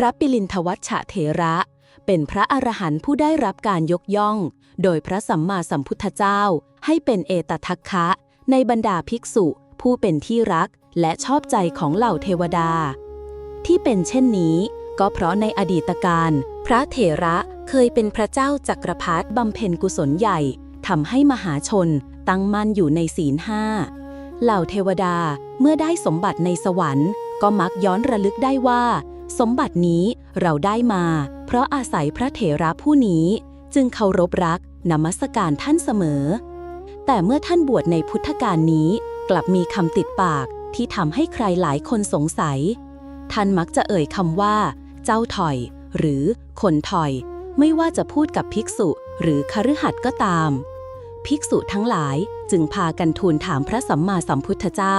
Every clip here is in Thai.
พระปิลินทวัชชะเถระ เป็นพระอรหันต์ผู้ได้รับการยกย่อง โดยพระสัมมาสัมพุทธเจ้า ให้เป็นเอตทัคคะ ในบรรดาภิกษุ ผู้เป็นที่รักและชอบใจของเหล่าเทวดา ที่เป็นเช่นนี้ ก็เพราะในอดีตการ พระเถระเคยเป็นพระเจ้าจักรพรรดิบำเพ็ญกุศลใหญ่ทำให้มหาชนตั้งมั่นอยู่ในศีลห้าเหล่าเทวดาเมื่อได้สมบัติในสวรรค์ ก็มักย้อนระลึกได้ว่า สมบัตินี้เราได้มา เพราะอาศัยพระเถระผู้นี้จึงเคารพรักนมัสการท่านเสมอ แต่เมื่อท่านบวชในพุทธกาลนี้ กลับมีคำติดปากที่ทำให้ใครหลายคนสงสัย ท่านมักจะเอ่ยคำว่า เจ้าถอย หรือคนถอย ไม่ว่าจะพูดกับภิกษุหรือคฤหัสถ์ก็ตาม ภิกษุทั้งหลายจึงพากันทูลถามพระสัมมาสัมพุทธเจ้า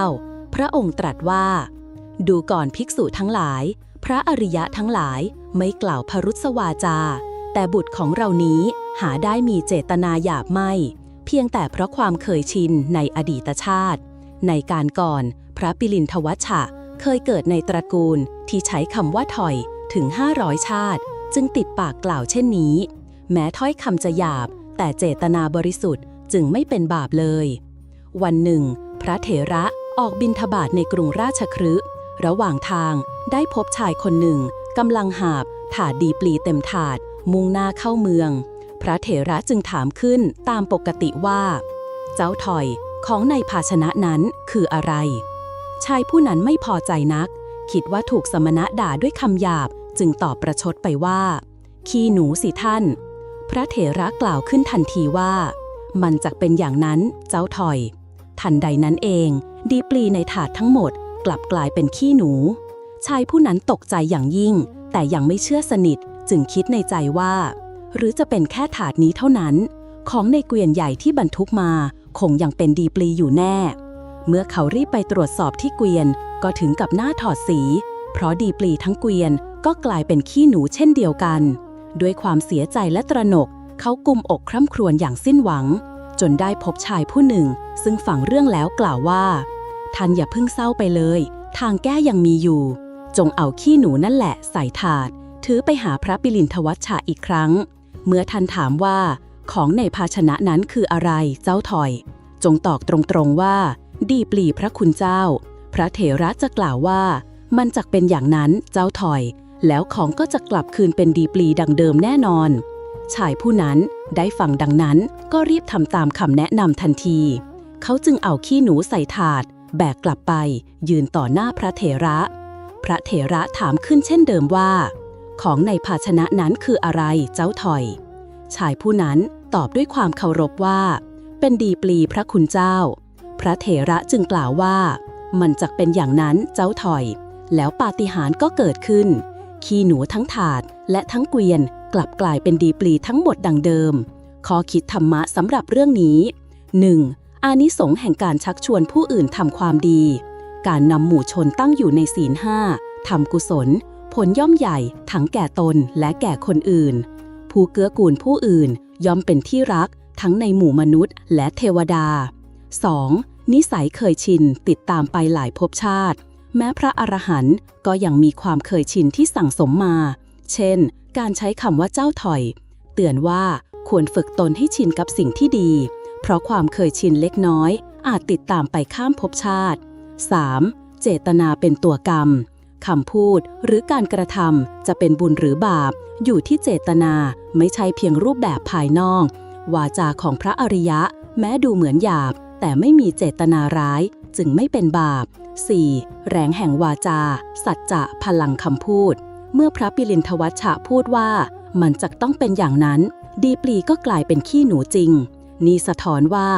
พระองค์ตรัสว่า ดูก่อนภิกษุทั้งหลาย ระอริยะทั้งหลายไม่กล่าวพรุษวาจา แต่บุตรของเรานี้หาได้มีเจตนาหยาบไม่ เพียงแต่เพราะความเคยชินในอดีตชาติ ในการก่อนพระปิลินทวัชชะ เคยเกิดในตระกูลที่ใช้คำว่าถอยถึง 500 ชาติ จึงติดปากกล่าวเช่นนี้ แม้ถ้อยคำจะหยาบ แต่เจตนาบริสุทธิ์จึงไม่เป็นบาปเลย วันหนึ่ง พระเถระออกบินทบาทในกรุงราชคฤห์ ระหว่างทางได้พบชายคนหนึ่งกำลังหาบถาดดีปลีเต็มถาด มุ่งหน้าเข้าเมือง พระเถระจึงถามขึ้นตามปกติว่า เจ้าถอยของในภาชนะนั้นคืออะไร ชายผู้นั้นไม่พอใจนัก คิดว่าถูกสมณะด่าด้วยคำหยาบจึงตอบประชดไปว่า ขี้หนูสิท่าน พระเถระกล่าวขึ้นทันทีว่า มันจะเป็นอย่างนั้นเจ้าถอย ทันใดนั้นเอง ดีปลีในถาดทั้งหมด กลับกลายเป็นขี้หนู ชายผู้นั้นตกใจอย่างยิ่ง แต่ยังไม่เชื่อสนิทจึงคิดในใจว่า หรือจะเป็นแค่ถาดนี้เท่านั้น ของในเกวียนใหญ่ที่บรรทุกมาคงยังเป็นดีปลีอยู่แน่ เมื่อเขารีบไปตรวจสอบที่เกวียนก็ถึงกับหน้าถอดสี เพราะดีปลีทั้งเกวียนก็กลายเป็นขี้หนูเช่นเดียวกัน ด้วยความเสียใจและตระหนก เขากุมอกคร่ำครวญอย่างสิ้นหวัง จนได้พบชายผู้หนึ่ง ซึ่งฝังเรื่องแล้วกล่าวว่า ท่านอย่าเพิ่งเศร้าไปเลย ทางแก้ยังมีอยู่ จงเอาขี้หนูนั่นแหละใส่ถาด ถือไปหาพระปิลินทวัชชะอีกครั้ง เมื่อท่านถามว่า ของในภาชนะนั้นคืออะไรเจ้าถอย จงตอบตรงๆว่า ดีปลีพระคุณเจ้า พระเถระจะกล่าวว่า มันจักเป็นอย่างนั้นเจ้าถอย แล้วของก็จะกลับคืนเป็นดีปลีดังเดิมแน่นอน ชายผู้นั้นได้ฟังดังนั้นก็รีบทำตามคำแนะนำทันที เขาจึงเอาขี้หนูใส่ถาด แบกกลับไปยืนต่อหน้าพระเถระ พระเถระถามขึ้นเช่นเดิมว่า ของในภาชนะนั้นคืออะไรเจ้าถอย ชายผู้นั้นตอบด้วยความเคารพว่า เป็นดีปลีพระคุณเจ้า พระเถระจึงกล่าวว่า มันจักเป็นอย่างนั้นเจ้าถอย แล้วปาฏิหาริย์ก็เกิดขึ้น ขี้หนูทั้งถาดและทั้งเกวียนกลับกลายเป็นดีปลีทั้งหมดดังเดิม ข้อคิดธรรมะสำหรับเรื่องนี้ 1. อานิสงส์แห่งการชักชวนผู้อื่นทำความดี การนำหมู่ชนตั้งอยู่ในศีลห้าทำกุศล ผลย่อมใหญ่ทั้งแก่ตนและแก่คนอื่น ผู้เกื้อกูลผู้อื่นย่อมเป็นที่รักทั้งในหมู่มนุษย์และเทวดา 2. นิสัยเคยชินติดตามไปหลายภพชาติ แม้พระอรหันต์ก็ยังมีความเคยชินที่สั่งสมมา เช่น การใช้คำว่าเจ้าถอย เตือนว่าควรฝึกตนให้ชินกับสิ่งที่ดี เพราะความเคยชินเล็กน้อย อาจติดตามไปข้ามภพชาติ 3. เจตนาเป็นตัวกรรมคำพูดหรือการกระทำจะเป็นบุญหรือบาป อยู่ที่เจตนาไม่ใช่เพียงรูปแบบภายนอก วาจาของพระอริยะ แม้ดูเหมือนหยาบ แต่ไม่มีเจตนาร้ายจึงไม่เป็นบาป 4. แรงแห่งวาจา สัจจะพลังคำพูด เมื่อพระปิลินทวัชชะพูดว่า มันจะต้องเป็นอย่างนั้น ดีปลีก็กลายเป็นขี้หนูจริง นี่สะท้อนว่า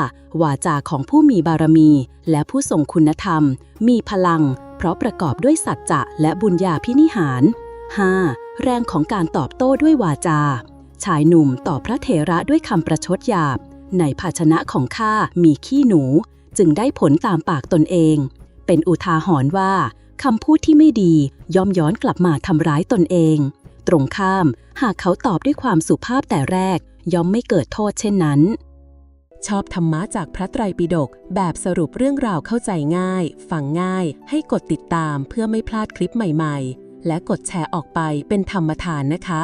วาจาของผู้มีบารมี และผู้ทรงคุณธรรม มีพลัง เพราะประกอบด้วยสัจจะและบุญญาพินิหาร 5. แรงของการตอบโต้ด้วยวาจา ชายหนุ่มตอบพระเถระด้วยคำประชดหยาบ ในภาชนะของข้ามีขี้หนู จึงได้ผลตามปากตนเอง เป็นอุทาหรณ์ว่าคำพูดที่ไม่ดีย่อมย้อนกลับมาทำร้ายตนเอง ตรงข้าม หากเขาตอบด้วยความสุภาพแต่แรก ย่อมไม่เกิดโทษเช่นนั้น ชอบธรรมะจากพระไตรปิฎกแบบสรุปเรื่องราวเข้าใจง่าย ฟังง่าย ให้กดติดตามเพื่อไม่พลาดคลิปใหม่ๆ และกดแชร์ออกไปเป็นธรรมทานนะคะ